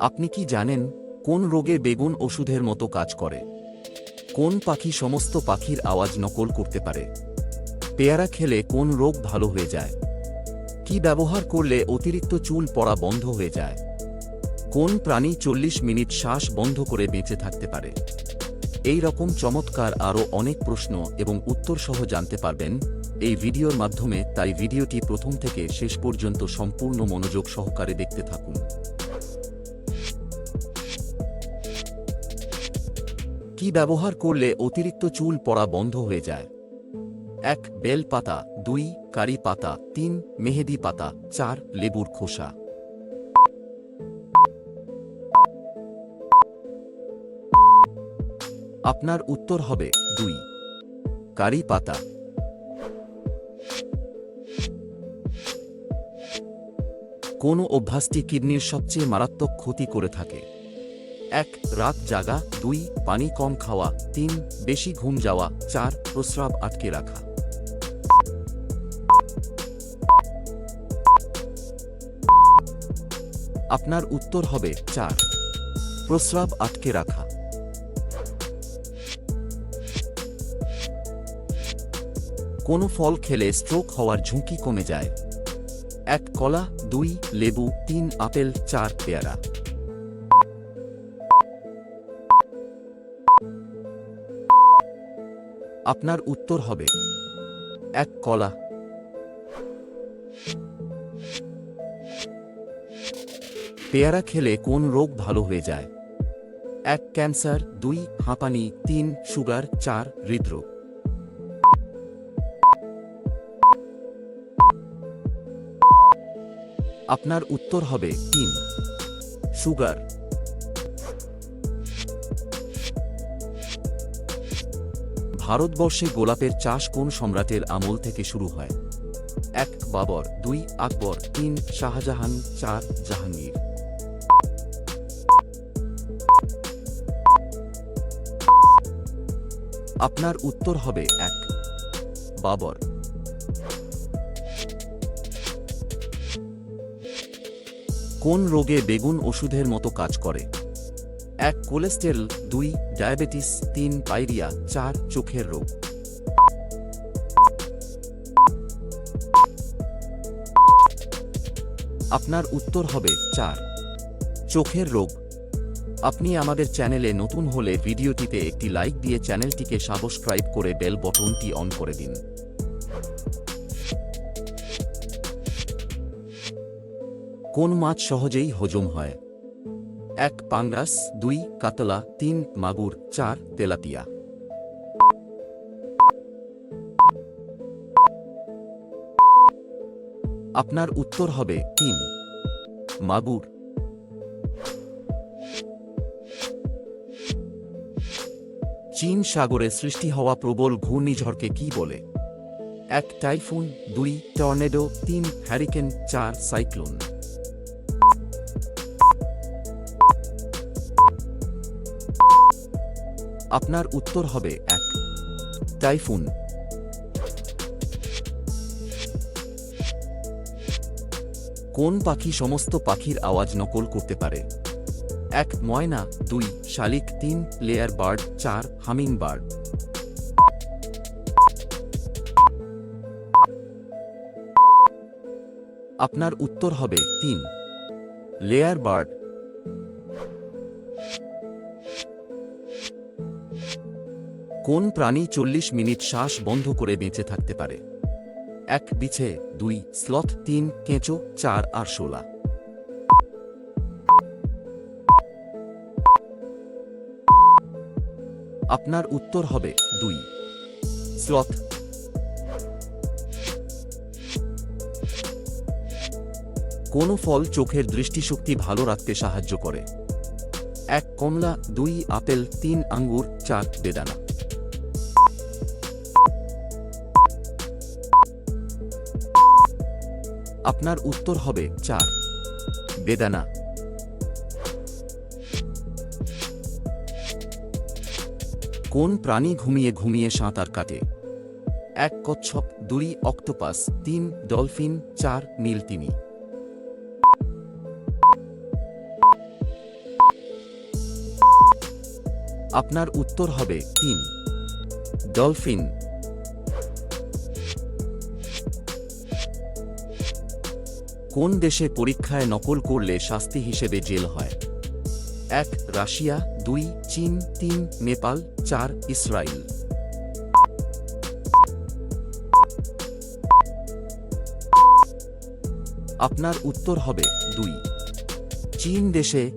আপনি কি জানেন কোন রোগে বেগুন ওষুধের মতো কাজ করে? কোন পাখি সমস্ত পাখির আওয়াজ নকল করতে পারে? পেয়ারা খেলে কোন রোগ ভালো হয়ে যায়? কি ব্যবহার করলে অতিরিক্ত চুল পড়া বন্ধ হয়ে যায়? কোন প্রাণী চল্লিশ মিনিট শ্বাস বন্ধ করে বেঁচে থাকতে পারে? এই রকম চমৎকার আরও অনেক প্রশ্ন এবং উত্তর সহ জানতে পারবেন এই ভিডিওর মাধ্যমে, তাই ভিডিওটি প্রথম থেকে শেষ পর্যন্ত সম্পূর্ণ মনোযোগ সহকারে দেখতে থাকুন। কি ব্যবহার করলে অতিরিক্ত চুল পড়া বন্ধ হয়ে যায়? এক, বেল পাতা। দুই, কারি পাতা। তিন, মেহেদি পাতা। চার, লেবুর খোসা। আপনার উত্তর হবে দুই, কারি পাতা। কোন অভ্যাসটি কিডনির সবচেয়ে মারাত্মক ক্ষতি করে থাকে? এক, রাত জাগা। দুই, পানি কম খাওয়া। তিন, বেশি ঘুম যাওয়া। চার, প্রস্রাব আটকে রাখা। আপনার উত্তর হবে চার, প্রস্রাব আটকে রাখা। কোন ফল খেলে স্ট্রোক হওয়ার ঝুঁকি কমে যায়। এক, কলা। দুই, লেবু। তিন, আপেল। চার, পেয়ারা। আপনার উত্তর হবে এক কলা। পেয়ারা খেলে কোন রোগ ভালো হয়ে যায়? এক ক্যান্সার, দুই হাঁপানি, তিন সুগার, চার হৃদরোগ। আপনার উত্তর হবে তিন। সুগার। ভারতবর্ষে গোলাপের চাষ কোন সম্রাটের আমল থেকে শুরু হয়? এক, বাবর, দুই, আকবর, তিন, শাহজাহান, চার, জাহাঙ্গীর। আপনার উত্তর হবে এক, বাবর। কোন রোগে বেগুন ওষুধের মতো কাজ করে? এক কোলেস্টেরল, দুই ডায়াবেটিস, তিন পাইরিয়া, চার চোখের রোগ। আপনার উত্তর হবে চার। চোখের রোগ। আপনি আমাদের চ্যানেলে নতুন হলে ভিডিওটিতে একটি লাইক দিয়ে চ্যানেলটিকে সাবস্ক্রাইব করে বেল বটনটি অন করে দিন। কোন মাছ সহজেই হজম হয়? এক পাঙ্গাস, দুই কাতলা, তিন মাগুর, চার তেলাপিয়া। আপনার উত্তর হবে তিন, মাগুর। চীন সাগরে সৃষ্টি হওয়া প্রবল ঘূর্ণিঝড়কে কি বলে? এক টাইফুন, দুই টর্নেডো, তিন হ্যারিকেন, চার সাইক্লোন। আপনার উত্তর হবে এক। টাইফুন। কোন পাখি সমস্ত পাখির আওয়াজ নকল করতে পারে? এক, ময়না। দুই, শালিক। তিন, লেয়ার বার্ড। চার, হামিং বার্ড। আপনার উত্তর হবে তিন। Layer bird. কোন প্রাণী চল্লিশ মিনিট শ্বাস বন্ধ করে বেঁচে থাকতে পারে? এক বিছে দুই, স্লথ, তিন, কেঁচো, চার আরশোলা আপনার উত্তর হবে দুই। স্লথ। কোন ফল চোখের দৃষ্টিশক্তি ভালো রাখতে সাহায্য করে। এক, কমলা, দুই, আপেল, তিন, আঙ্গুর, চার, বেদানা। আপনার উত্তর হবে চার। বেদানা। কোন প্রাণী ঘুমিয়ে ঘুমিয়ে সাঁতার কাটে? এক কচ্ছপ, দুই অক্টোপাস, তিন ডলফিন, চার নীলতিমি। আপনার উত্তর হবে তিন। ডলফিন। কোন দেশে পরীক্ষায় নকল করলে শাস্তি হিসেবে জেল হয়? এক, রাশিয়া, দুই, চীন, তিন, নেপাল, চার ইসরায়েল আপনার উত্তর হবে দুই। চীন দেশে